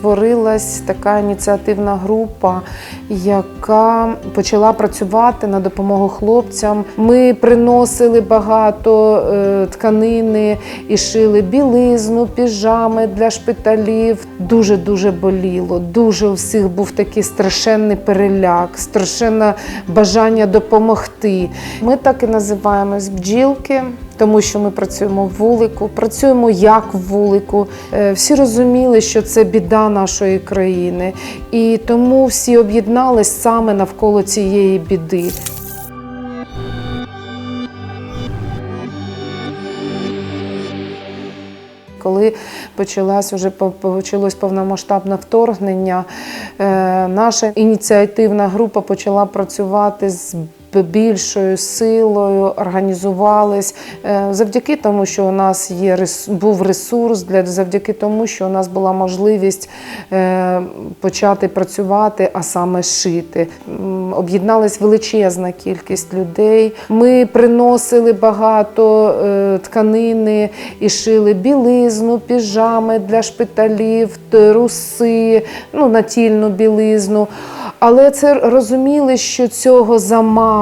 створилась така ініціативна група, яка почала працювати на допомогу хлопцям. Ми приносили багато е, тканини і шили білизну, піжами для шпиталів. Дуже дуже боліло. Дуже у всіх був такий страшенний переляк, страшенне бажання допомогти. Ми так і називаємось бджілки. Тому що ми працюємо в вулику, працюємо як в вулику. Е, Всі розуміли, що це біда нашої країни, і тому всі об'єднались саме навколо цієї біди. Коли почалось уже почалось повномасштабне вторгнення, е, наша ініціативна група почала працювати з більшою силою, організувались е, завдяки тому, що у нас є був ресурс, для завдяки тому, що у нас була можливість е, почати працювати, а саме шити. Об'єдналась величезна кількість людей. Ми приносили багато е, тканини і шили білизну, піжами для шпиталів, труси, ну, натільну білизну. Але це розуміли, що цього замало.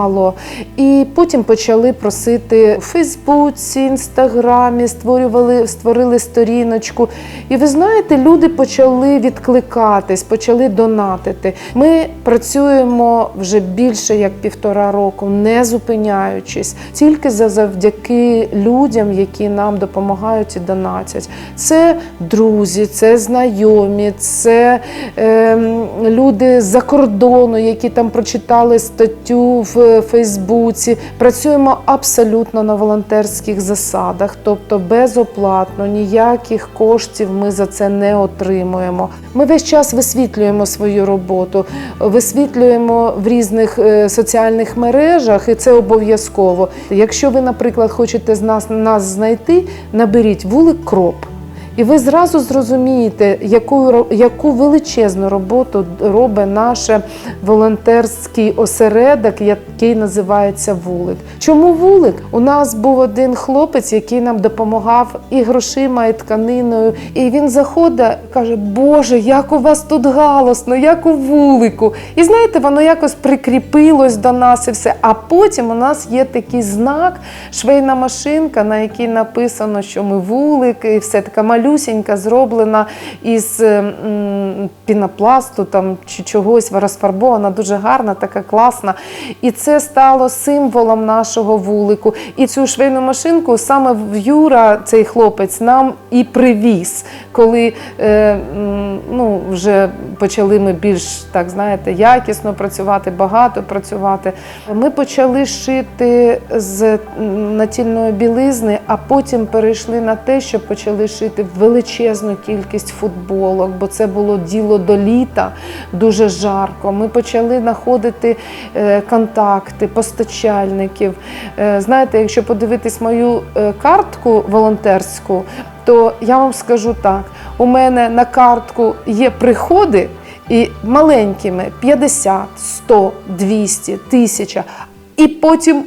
І потім почали просити у Фейсбуці, Інстаграмі, створювали, створили сторіночку. І ви знаєте, люди почали відкликатись, почали донатити. Ми працюємо вже більше як півтора року, не зупиняючись, тільки завдяки людям, які нам допомагають і донатять. Це друзі, це знайомі, це ем, люди з-за кордону, які там прочитали статтю в Фейсбуці. Працюємо абсолютно на волонтерських засадах, тобто безоплатно, ніяких коштів ми за це не отримуємо. Ми весь час висвітлюємо свою роботу, висвітлюємо в різних е, соціальних мережах, і це обов'язково. Якщо ви, наприклад, хочете з нас, нас знайти, наберіть вулик Кроп. І ви зразу зрозумієте, яку, яку величезну роботу робить наш волонтерський осередок, який називається вулик. Чому вулик? У нас був один хлопець, який нам допомагав і грошима, і тканиною. І він заходить, каже: Боже, як у вас тут галосно, як у вулику. І знаєте, воно якось прикріпилось до нас і все. А потім у нас є такий знак, швейна машинка, на якій написано, що ми вулик, і все така малюсінька, зроблена із пінопласту там, чи чогось розфарбована, дуже гарна, така класна. І це стало символом нашого вулику. І цю швейну машинку саме Юра, цей хлопець, нам і привіз, коли е, ну, вже почали ми більш так знаєте, якісно працювати, багато працювати. Ми почали шити з натільної білизни, а потім перейшли на те, що почали шити величезну кількість футболок, бо це було діло до літа, дуже жарко. Ми почали знаходити е, контакти, постачальників. Е, Знаєте, якщо подивитись мою картку волонтерську, то я вам скажу так: у мене на картку є приходи. І маленькими 50, 100, 200, 1000. І потім,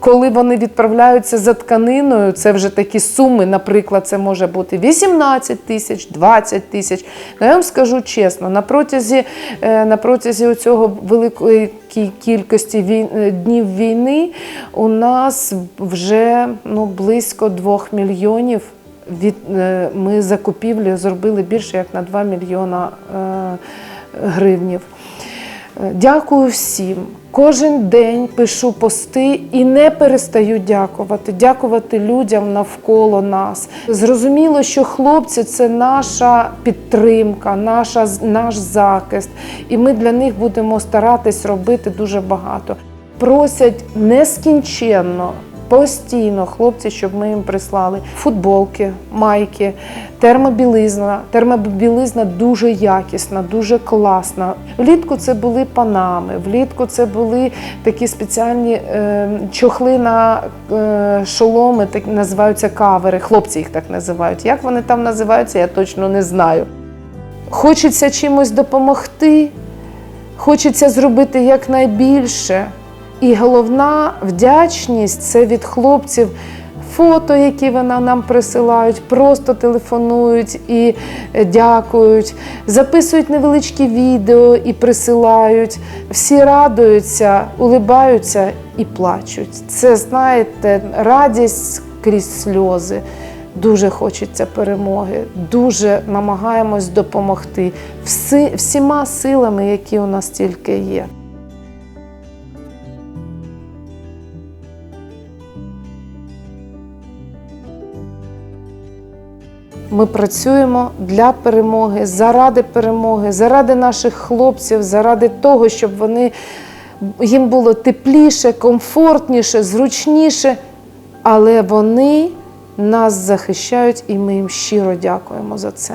коли вони відправляються за тканиною, це вже такі суми, наприклад, це може бути 18 тисяч, 20 тисяч. Ну, я вам скажу чесно, на протязі, е, на протязі цього великої кількості е, днів війни у нас вже ну, близько 2 мільйонів від, е, ми закупівлю зробили більше як на 2 мільйона е, гривнів. Е, Дякую всім. Кожен день пишу пости і не перестаю дякувати, дякувати людям навколо нас. Зрозуміло, що хлопці це наша підтримка, наша, наш захист, і ми для них будемо старатись робити дуже багато. Просять нескінченно. Постійно хлопці, щоб ми їм прислали футболки, майки, термобілизна. Термобілизна дуже якісна, дуже класна. Влітку це були панами, влітку це були такі спеціальні е, чохли на е, шоломи, так називаються кавери. Хлопці їх так називають. Як вони там називаються, я точно не знаю. Хочеться чимось допомогти, хочеться зробити якнайбільше. І головна вдячність це від хлопців фото, які вони нам присилають, просто телефонують і е, дякують, записують невеличкі відео і присилають. Всі радуються, улибаються і плачуть. Це, знаєте, радість крізь сльози. Дуже хочеться перемоги, дуже намагаємось допомогти всі, всіма силами, які у нас тільки є. Ми працюємо для перемоги, заради перемоги, заради наших хлопців, заради того, щоб вони їм було тепліше, комфортніше, зручніше. Але вони нас захищають, і ми їм щиро дякуємо за це.